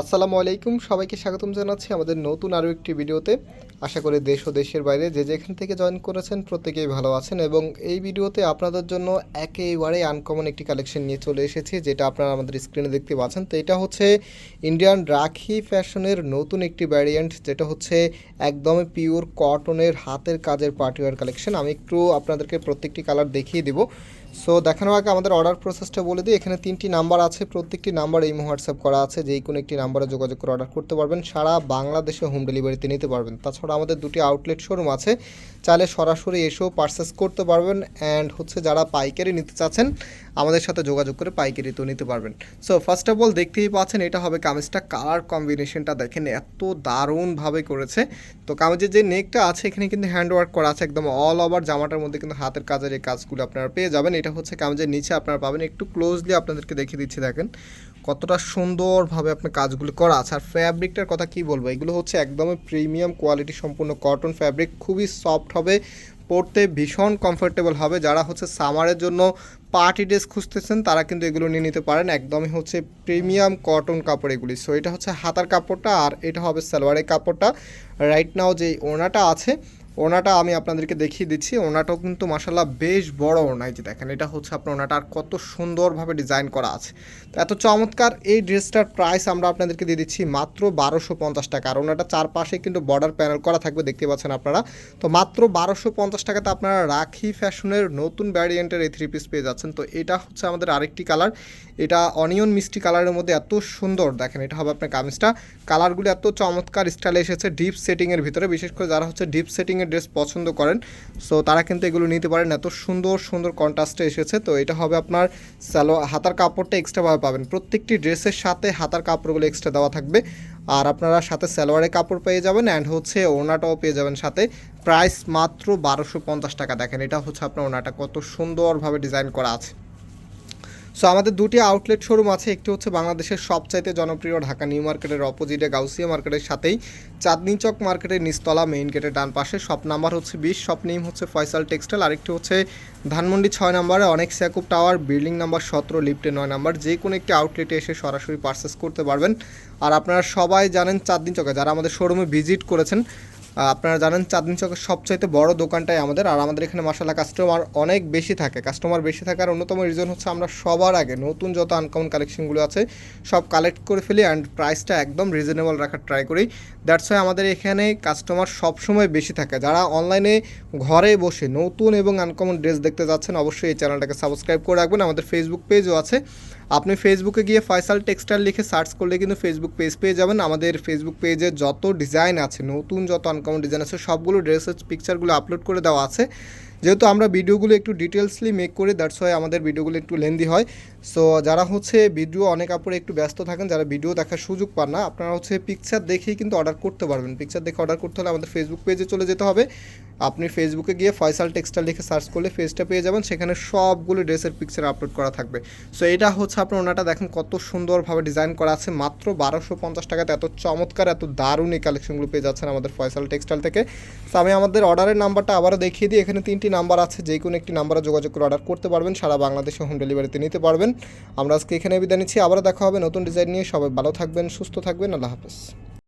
আসসালামু আলাইকুম। সবাইকে স্বাগতম জানাচ্ছি আমাদের নতুন আরও একটি ভিডিওতে। আশা করি দেশ ও দেশের বাইরে যে যেখান থেকে জয়েন করেছেন প্রত্যেকেই ভালো আছেন এবং এই ভিডিওতে আপনাদের জন্য একেবারে আনকমন একটি কালেকশন নিয়ে চলে এসেছি, যেটা আপনারা আমাদের স্ক্রিনে দেখতে পাচ্ছেন। তো এটা হচ্ছে ইন্ডিয়ান রাখি ফ্যাশনের নতুন একটি ভ্যারিয়েন্ট যেটা হচ্ছে একদমই পিওর কটনের হাতের কাজের পার্টিওয়ার কালেকশন আমি একটু আপনাদেরকে প্রত্যেকটি কালার দেখিয়ে দিব। সো দেখানোর আগে আমাদের অর্ডার প্রসেসটা বলে দিই। এখানে তিনটি নাম্বার আছে, প্রত্যেকটি নাম্বার এই হোয়াটসঅ্যাপ করা আছে। যেই কোনো একটি নাম্বারে যোগাযোগ করে অর্ডার করতে পারবেন। সারা বাংলাদেশে হোম ডেলিভারিতে নিতে পারবেন। তাছাড়া আমাদের দুটি আউটলেট শোরুম আছে। চাইলে সরাসরি এসেও পারচেস করতে পারবেন। অ্যান্ড হচ্ছে যারা পাইকারি নিতে চাচ্ছেন আমাদের সাথে যোগাযোগ করে পাইকারিতেও নিতে পারবেন। সো ফার্স্ট অফ অল দেখতেই পাচ্ছেন, এটা হবে কামিজটা। কালার কম্বিনেশনটা দেখেন, এত দারুণভাবে করেছে। তো কামিজের যে নেকটা আছে, এখানে কিন্তু হ্যান্ড ওয়ার্ক করা আছে একদম অল ওভার জামাটার মধ্যে কিন্তু হাতের কাজের এই কাজগুলো আপনারা পেয়ে যাবেন। এটা হচ্ছে কামিজের নিচে আপনারা পাবেন। একটু ক্লোজলি আপনাদেরকে দেখিয়ে দিচ্ছি, দেখেন। কতটা সুন্দরভাবে আপনার কাজগুলো করা আছে। আর ফ্যাব্রিকটার কথা কি বলব? এগুলো হচ্ছে একদমই প্রিমিয়াম কোয়ালিটি সম্পূর্ণ কটন ফ্যাব্রিক খুবই সফট হবে, পরতে ভীষণ কমফোর্টেবল হবে। যারা হচ্ছে সামারের জন্য পার্টি ড্রেস খুঁজতেছেন, তারা কিন্তু এগুলো নিয়ে নিতে পারেন। একদমই হচ্ছে প্রিমিয়াম কটন কাপড় এগুলি। সো এটা হচ্ছে হাতার কাপড়টা আর এটা হবে সালোয়ারের কাপড়টা। রাইট নাও যে ওনাটা আছে ওনাটা আমি আপনাদেরকে দেখিয়ে দিচ্ছি। ওনাটাও কিন্তু মাসাল্লাহ বেশ বড় ওনাই যে দেখেন, এটা হচ্ছে আপনার ওনাটা আর কত সুন্দরভাবে ডিজাইন করা আছে। তো এত চমৎকার এই ড্রেসটার প্রাইস আমরা আপনাদেরকে দিয়ে দিচ্ছি মাত্র বারোশো পঞ্চাশ টাকা। আর ওনাটা চারপাশে কিন্তু বর্ডার প্যানেল করা থাকবে, দেখতে পাচ্ছেন আপনারা। তো মাত্র বারোশো পঞ্চাশ টাকাতে আপনারা রাখি ফ্যাশনের নতুন ভ্যারিয়েন্টের এই থ্রি পিস পেয়ে যাচ্ছেন। তো এটা হচ্ছে আমাদের আরেকটি কালার। এটা অনিয়ন মিষ্টি কালারের মধ্যে এত সুন্দর, দেখেন, এটা হবে আপনার কামিজটা। কালারগুলো এত চমৎকার স্টাইলে এসেছে, ডিপ সেটিংয়ের ভিতরে। বিশেষ করে যারা হচ্ছে ডিপ সেটিংয়ের ড্রেস পছন্দ করেন। সো তারা কিন্তু এগুলো নিতে পারেন। এত সুন্দর সুন্দর কন্ট্রাস্টে এসেছে। তো এটা হবে আপনার স্যালো হাতার কাপড়টা এক্সট্রাভাবে পাবেন। প্রত্যেকটি ড্রেসের সাথে হাতার কাপড়গুলো এক্সট্রা দেওয়া থাকবে। আর আপনারা সাথে সালোয়ারের কাপড় পেয়ে যাবেন অ্যান্ড হচ্ছে ওনাটাও পেয়ে যাবেন সাথে। প্রাইস মাত্র বারোশো পঞ্চাশ টাকা। দেখেন, এটা হচ্ছে আপনার ওনাটা কত সুন্দরভাবে ডিজাইন করা আছে। সো আমাদের দুটি আউটলেট শোরুম আছে। একটি হচ্ছে বাংলাদেশের সবচাইতে জনপ্রিয় ঢাকা নিউ মার্কেটের অপোজিটে গাউসিয়া মার্কেটের সাথেই চাঁদনি চক মার্কেটের নিস্তলা মেইন গেটের ডান পাশে। শপ নাম্বার হচ্ছে বিশ শপ নেম হচ্ছে ফয়সাল টেক্সটাইল আরেকটি হচ্ছে ধানমন্ডি ছয় নাম্বারে অনেক স্যাকুব টাওয়ার বিল্ডিং নাম্বার সতেরো লিফটে নয় নাম্বার যে কোনো একটি আউটলেটে এসে সরাসরি পারচেস করতে পারবেন। আর আপনারা সবাই জানেন চাঁদনি চকে, যারা আমাদের শোরুমে ভিজিট করেছেন আপনারা জানেন চাঁদনি চকের সবচাইতে বড় দোকানটাই আমাদের, আর আমাদের এখানে মাসালা কাস্টমার অনেক বেশি থাকে। কাস্টমার বেশি থাকার অন্যতম রিজন হচ্ছে আমরা সবার আগে নতুন যত আনকমন কালেকশনগুলো আছে, সব কালেক্ট করে ফেলি অ্যান্ড প্রাইসটা একদম রিজনেবল রাখার ট্রাই করি। দ্যাটস ওয়াই আমাদের এখানে কাস্টমার সবসময় বেশি থাকে। যারা অনলাইনে ঘরে বসে নতুন এবং আনকমন ড্রেস দেখতে যাচ্ছেন, অবশ্যই এই চ্যানেলটাকে সাবস্ক্রাইব করে রাখবেন। আমাদের ফেসবুক পেজও আছে। আপনি ফেসবুকে গিয়ে ফয়সাল টেক্সটাইল লিখে সার্চ করলে কিন্তু ফেসবুক পেজ পেয়ে যাবেন। আমাদের ফেসবুক পেজে যত ডিজাইন আছে, নতুন যত আনকমন ডিজাইন আছে, সবগুলো ড্রেসের পিকচারগুলো আপলোড করে দেওয়া আছে। যেহেতু আমরা ভিডিওগুলো একটু ডিটেলসলি মেক করি দ্যাটস ওয়াই আমাদের ভিডিওগুলো একটু লেন্দি হয়। সো যারা হচ্ছে ভিডিও অনেক আপুরে একটু ব্যস্ত থাকেন, যারা ভিডিও দেখার সুযোগ পান না, আপনারা হচ্ছে পিকচার দেখেই কিন্তু অর্ডার করতে পারবেন। পিকচার দেখে অর্ডার করতে হলে আমাদের ফেসবুক পেজে চলে যেতে হবে। আপনি ফেসবুকে গিয়ে ফয়সাল টেক্সটাইল লিখে সার্চ করলে পেজটা পেয়ে যাবেন, সেখানে সবগুলো ড্রেসের পিকচার আপলোড করা থাকবে। সো এটা হচ্ছে আপনার ওনাটা দেখেন কত সুন্দরভাবে ডিজাইন করা আছে। মাত্র বারোশো পঞ্চাশ টাকাতে এত চমৎকার, এত দারুণ এই কালেকশনগুলো পেয়ে যাচ্ছেন আমাদের ফয়সাল টেক্সটাইল থেকে। তো আমি আমাদের অর্ডারের নাম্বারটা আবারও দেখিয়ে দিই। এখানে তিনটি নাম্বার আছে, যে কোনো একটি নাম্বারে যোগাযোগ করে অর্ডার করতে পারবেন, সারা বাংলাদেশে হোম ডেলিভারিতে নিতে পারবেন। আমরা আজকে এখানে বিদায় নিচ্ছি, আবারও দেখা হবে নতুন ডিজাইন নিয়ে। সবাই ভালো থাকবেন, সুস্থ থাকবেন, আল্লাহ হাফেজ।